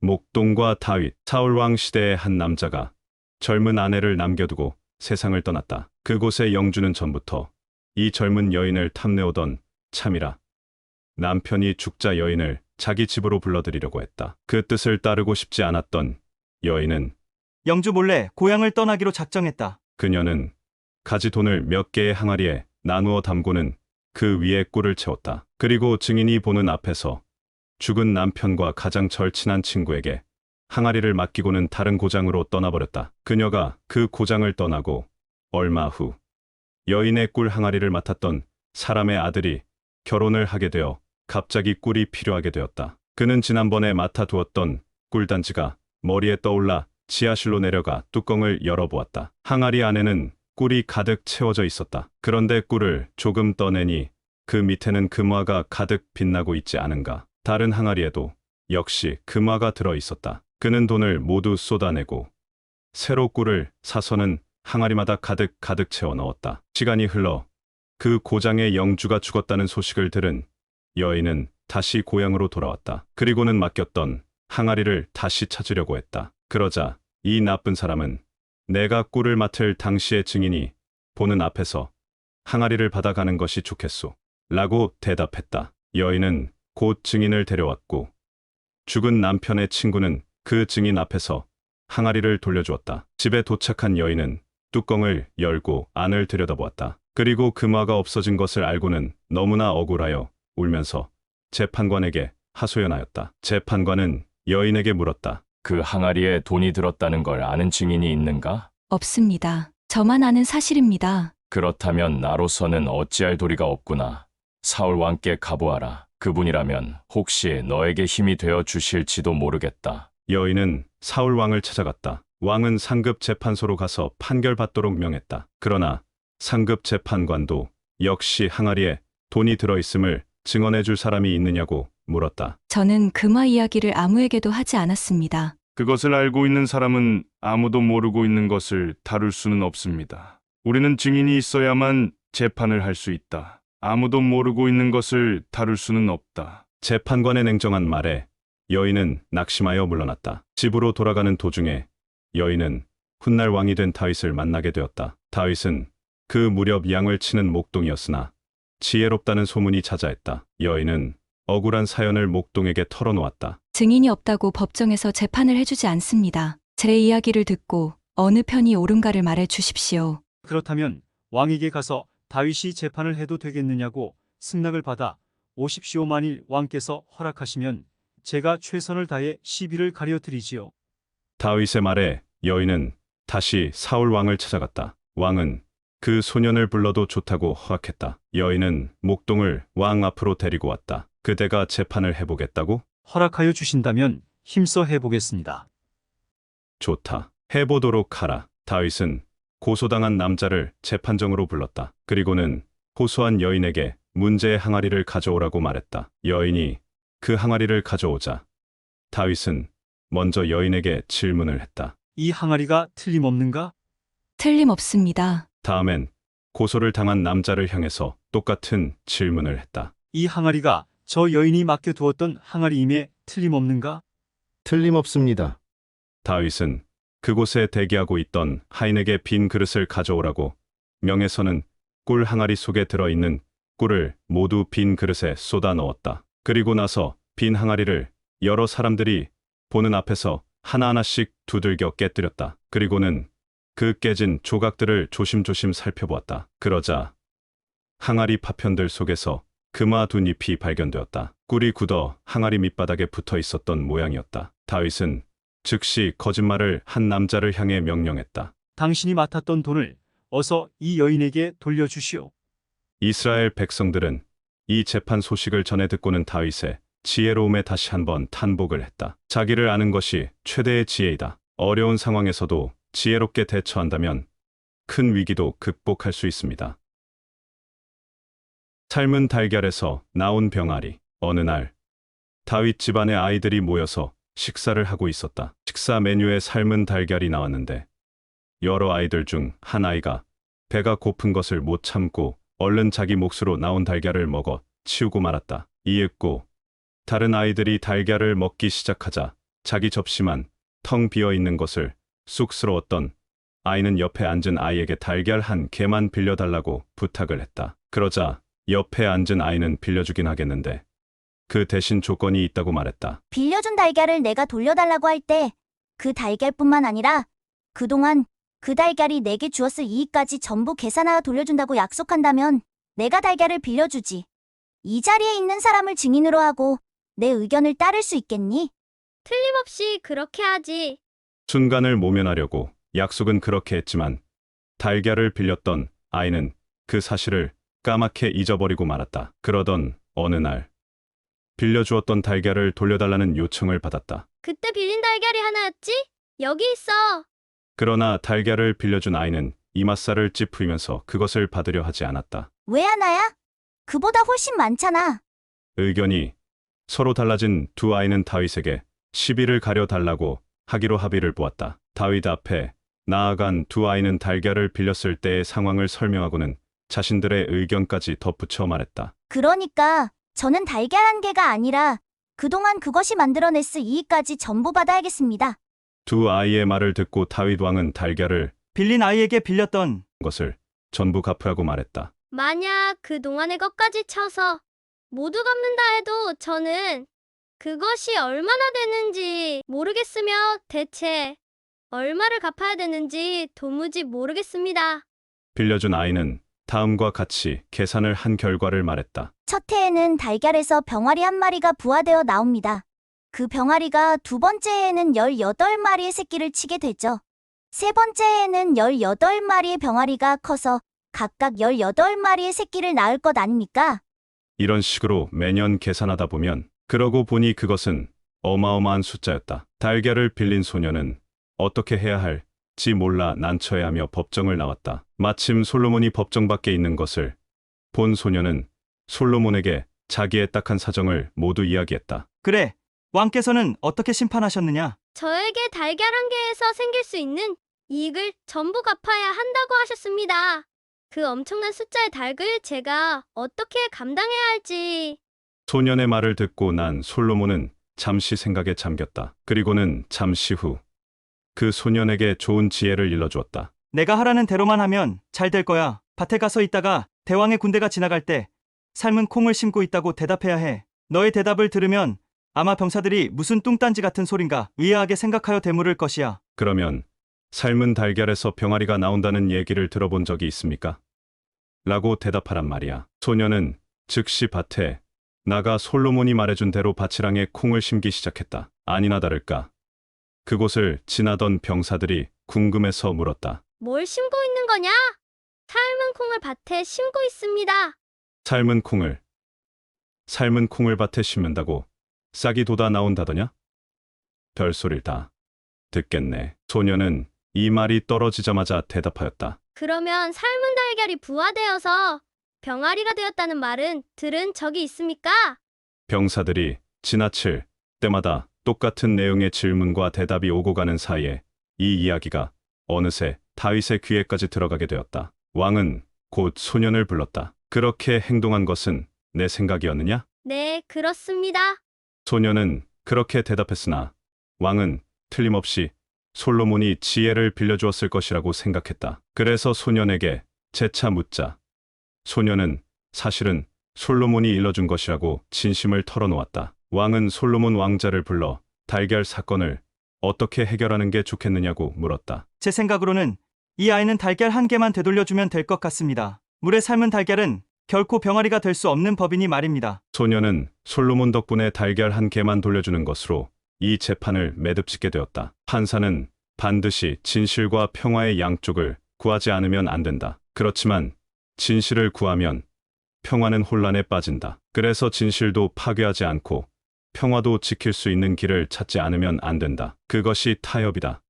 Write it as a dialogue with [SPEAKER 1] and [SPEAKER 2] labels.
[SPEAKER 1] 목동과 다윗, 사울왕 시대의 한 남자가 젊은 아내를 남겨두고 세상을 떠났다. 그곳의 영주는 전부터 이 젊은 여인을 탐내오던 참이라. 남편이 죽자 여인을 자기 집으로 불러들이려고 했다. 그 뜻을 따르고 싶지 않았던 여인은
[SPEAKER 2] 영주 몰래 고향을 떠나기로 작정했다.
[SPEAKER 1] 그녀는 가지 돈을 몇 개의 항아리에 나누어 담고는 그 위에 꿀을 채웠다. 그리고 증인이 보는 앞에서 죽은 남편과 가장 절친한 친구에게 항아리를 맡기고는 다른 고장으로 떠나버렸다. 그녀가 그 고장을 떠나고 얼마 후 여인의 꿀 항아리를 맡았던 사람의 아들이 결혼을 하게 되어 갑자기 꿀이 필요하게 되었다. 그는 지난번에 맡아두었던 꿀단지가 머리에 떠올라 지하실로 내려가 뚜껑을 열어보았다. 항아리 안에는 꿀이 가득 채워져 있었다. 그런데 꿀을 조금 떠내니 그 밑에는 금화가 가득 빛나고 있지 않은가. 다른 항아리에도 역시 금화가 들어 있었다. 그는 돈을 모두 쏟아내고 새로 꿀을 사서는 항아리마다 가득 가득 채워 넣었다. 시간이 흘러 그 고장의 영주가 죽었다는 소식을 들은 여인은 다시 고향으로 돌아왔다. 그리고는 맡겼던 항아리를 다시 찾으려고 했다. 그러자 이 나쁜 사람은 내가 꿀을 맡을 당시의 증인이 보는 앞에서 항아리를 받아가는 것이 좋겠소. 라고 대답했다. 여인은 곧 증인을 데려왔고 죽은 남편의 친구는 그 증인 앞에서 항아리를 돌려주었다. 집에 도착한 여인은 뚜껑을 열고 안을 들여다보았다. 그리고 금화가 없어진 것을 알고는 너무나 억울하여 울면서 재판관에게 하소연하였다. 재판관은 여인에게 물었다.
[SPEAKER 3] 그 항아리에 돈이 들었다는 걸 아는 증인이 있는가?
[SPEAKER 4] 없습니다. 저만 아는 사실입니다.
[SPEAKER 3] 그렇다면 나로서는 어찌할 도리가 없구나. 사울 왕께 가보아라. 그분이라면 혹시 너에게 힘이 되어 주실지도 모르겠다.
[SPEAKER 1] 여인은 사울 왕을 찾아갔다. 왕은 상급 재판소로 가서 판결받도록 명했다. 그러나 상급 재판관도 역시 항아리에 돈이 들어있음을 증언해 줄 사람이 있느냐고 물었다.
[SPEAKER 4] 저는 금화 이야기를 아무에게도 하지 않았습니다.
[SPEAKER 5] 그것을 알고 있는 사람은 아무도 모르고 있는 것을 다룰 수는 없습니다. 우리는 증인이 있어야만 재판을 할 수 있다. 아무도 모르고 있는 것을 다룰 수는 없다.
[SPEAKER 1] 재판관의 냉정한 말에 여인은 낙심하여 물러났다. 집으로 돌아가는 도중에 여인은 훗날 왕이 된 다윗을 만나게 되었다. 다윗은 그 무렵 양을 치는 목동이었으나 지혜롭다는 소문이 자자했다. 여인은 억울한 사연을 목동에게 털어놓았다.
[SPEAKER 4] 증인이 없다고 법정에서 재판을 해주지 않습니다. 제 이야기를 듣고 어느 편이 옳은가를 말해 주십시오.
[SPEAKER 2] 그렇다면 왕에게 가서 다윗이 재판을 해도 되겠느냐고 승낙을 받아 오십시오 만일 왕께서 허락하시면 제가 최선을 다해 시비를 가려 드리지요.
[SPEAKER 1] 다윗의 말에 여인은 다시 사울 왕을 찾아갔다. 왕은 그 소년을 불러도 좋다고 허락했다. 여인은 목동을 왕 앞으로 데리고 왔다. 그대가 재판을 해보겠다고?
[SPEAKER 2] 허락하여 주신다면 힘써 해보겠습니다.
[SPEAKER 1] 좋다. 해보도록 하라. 다윗은 고소당한 남자를 재판정으로 불렀다. 그리고는 호소한 여인에게 문제의 항아리를 가져오라고 말했다. 여인이 그 항아리를 가져오자 다윗은 먼저 여인에게 질문을 했다.
[SPEAKER 2] 이 항아리가 틀림없는가?
[SPEAKER 4] 틀림없습니다.
[SPEAKER 1] 다음엔 고소를 당한 남자를 향해서 똑같은 질문을 했다.
[SPEAKER 2] 이 항아리가 저 여인이 맡겨두었던 항아리임에 틀림없는가?
[SPEAKER 6] 틀림없습니다.
[SPEAKER 1] 다윗은 그곳에 대기하고 있던 하인에게 빈 그릇을 가져오라고 명에서는 꿀 항아리 속에 들어있는 꿀을 모두 빈 그릇에 쏟아 넣었다. 그리고 나서 빈 항아리를 여러 사람들이 보는 앞에서 하나하나씩 두들겨 깨뜨렸다. 그리고는 그 깨진 조각들을 조심조심 살펴보았다. 그러자 항아리 파편들 속에서 금화 두 잎이 발견되었다. 꿀이 굳어 항아리 밑바닥에 붙어 있었던 모양이었다. 다윗은 즉시 거짓말을 한 남자를 향해 명령했다.
[SPEAKER 2] 당신이 맡았던 돈을 어서 이 여인에게 돌려주시오.
[SPEAKER 1] 이스라엘 백성들은 이 재판 소식을 전해 듣고는 다윗의 지혜로움에 다시 한번 탄복을 했다. 자기를 아는 것이 최대의 지혜이다. 어려운 상황에서도 지혜롭게 대처한다면 큰 위기도 극복할 수 있습니다. 삶은 달걀에서 나온 병아리. 어느 날 다윗 집안의 아이들이 모여서 식사를 하고 있었다. 식사 메뉴에 삶은 달걀이 나왔는데 여러 아이들 중 한 아이가 배가 고픈 것을 못 참고 얼른 자기 몫으로 나온 달걀을 먹어 치우고 말았다. 이윽고 다른 아이들이 달걀을 먹기 시작하자 자기 접시만 텅 비어 있는 것을 쑥스러웠던 아이는 옆에 앉은 아이에게 달걀 한 개만 빌려달라고 부탁을 했다. 그러자 옆에 앉은 아이는 빌려주긴 하겠는데 그 대신 조건이 있다고 말했다.
[SPEAKER 7] 빌려준 달걀을 내가 돌려달라고 할 때 그 달걀뿐만 아니라 그동안 그 달걀이 내게 주었을 이익까지 전부 계산하여 돌려준다고 약속한다면 내가 달걀을 빌려주지. 이 자리에 있는 사람을 증인으로 하고 내 의견을 따를 수 있겠니?
[SPEAKER 8] 틀림없이 그렇게 하지.
[SPEAKER 1] 순간을 모면하려고 약속은 그렇게 했지만 달걀을 빌렸던 아이는 그 사실을 까맣게 잊어버리고 말았다. 그러던 어느 날 빌려주었던 달걀을 돌려달라는 요청을 받았다.
[SPEAKER 8] 그때 빌린 달걀이 하나였지? 여기 있어.
[SPEAKER 1] 그러나 달걀을 빌려준 아이는 이맛살을 찌푸리면서 그것을 받으려 하지 않았다.
[SPEAKER 7] 왜 하나야? 그보다 훨씬 많잖아.
[SPEAKER 1] 의견이 서로 달라진 두 아이는 다윗에게 시비를 가려 달라고 하기로 합의를 보았다. 다윗 앞에 나아간 두 아이는 달걀을 빌렸을 때의 상황을 설명하고는 자신들의 의견까지 덧붙여 말했다.
[SPEAKER 7] 그러니까 저는 달걀 한 개가 아니라 그동안 그것이 만들어냈을 이익까지 전부 받아야겠습니다.
[SPEAKER 1] 두 아이의 말을 듣고 다윗 왕은 달걀을
[SPEAKER 2] 빌린 아이에게 빌렸던
[SPEAKER 1] 것을 전부 갚으라고 말했다.
[SPEAKER 8] 만약 그 동안의 것까지 쳐서 모두 갚는다 해도 저는 그것이 얼마나 되는지 모르겠으며 대체 얼마를 갚아야 되는지 도무지 모르겠습니다.
[SPEAKER 1] 빌려준 아이는 다음과 같이 계산을 한 결과를 말했다.
[SPEAKER 7] 첫 해에는 달걀에서 병아리 한 마리가 부화되어 나옵니다. 그 병아리가 두 번째 해에는 18마리의 새끼를 치게 되죠. 세 번째 해에는 18마리의 병아리가 커서 각각 18마리의 새끼를 낳을 것 아닙니까?
[SPEAKER 1] 이런 식으로 매년 계산하다 보면 그러고 보니 그것은 어마어마한 숫자였다. 달걀을 빌린 소녀는 어떻게 해야 할 지 몰라 난처해하며 법정을 나왔다. 마침 솔로몬이 법정 밖에 있는 것을 본 소녀는 솔로몬에게 자기의 딱한 사정을 모두 이야기했다.
[SPEAKER 2] 그래 왕께서는 어떻게 심판하셨느냐
[SPEAKER 8] 저에게 달걀 한 개에서 생길 수 있는 이익을 전부 갚아야 한다고 하셨습니다. 그 엄청난 숫자의 닭을 제가 어떻게 감당해야 할지.
[SPEAKER 1] 소년의 말을 듣고 난 솔로몬은 잠시 생각에 잠겼다. 그리고는 잠시 후 그 소년에게 좋은 지혜를 일러주었다.
[SPEAKER 2] 내가 하라는 대로만 하면 잘 될 거야 밭에 가서 있다가 대왕의 군대가 지나갈 때 삶은 콩을 심고 있다고 대답해야 해 너의 대답을 들으면 아마 병사들이 무슨 뚱딴지 같은 소린가 의아하게 생각하여 대물을 것이야
[SPEAKER 1] 그러면 삶은 달걀에서 병아리가 나온다는 얘기를 들어본 적이 있습니까? 라고 대답하란 말이야. 소녀는 즉시 밭에 나가 솔로몬이 말해준 대로 밭이랑에 콩을 심기 시작했다. 아니나 다를까. 그곳을 지나던 병사들이 궁금해서 물었다.
[SPEAKER 8] 뭘 심고 있는 거냐? 삶은 콩을 밭에 심고 있습니다.
[SPEAKER 1] 삶은 콩을 삶은 콩을 밭에 심는다고 싹이 돋아 나온다더냐? 별소릴 다 듣겠네. 소녀는 이 말이 떨어지자마자 대답하였다.
[SPEAKER 8] 그러면 삶은 달걀이 부화되어서 병아리가 되었다는 말은 들은 적이 있습니까?
[SPEAKER 1] 병사들이 지나칠 때마다 똑같은 내용의 질문과 대답이 오고 가는 사이에 이 이야기가 어느새 다윗의 귀에까지 들어가게 되었다. 왕은 곧 소년을 불렀다. 그렇게 행동한 것은 내 생각이었느냐?
[SPEAKER 8] 네, 그렇습니다.
[SPEAKER 1] 소년은 그렇게 대답했으나 왕은 틀림없이 솔로몬이 지혜를 빌려주었을 것이라고 생각했다. 그래서 소년에게 재차 묻자 소년은 사실은 솔로몬이 일러준 것이라고 진심을 털어놓았다. 왕은 솔로몬 왕자를 불러 달걀 사건을 어떻게 해결하는 게 좋겠느냐고 물었다.
[SPEAKER 2] 제 생각으로는 이 아이는 달걀 한 개만 되돌려주면 될 것 같습니다 물에 삶은 달걀은 결코 병아리가 될 수 없는 법이니 말입니다
[SPEAKER 1] 소년은 솔로몬 덕분에 달걀 한 개만 돌려주는 것으로 이 재판을 매듭짓게 되었다. 판사는 반드시 진실과 평화의 양쪽을 구하지 않으면 안 된다. 그렇지만 진실을 구하면 평화는 혼란에 빠진다. 그래서 진실도 파괴하지 않고 평화도 지킬 수 있는 길을 찾지 않으면 안 된다. 그것이 타협이다.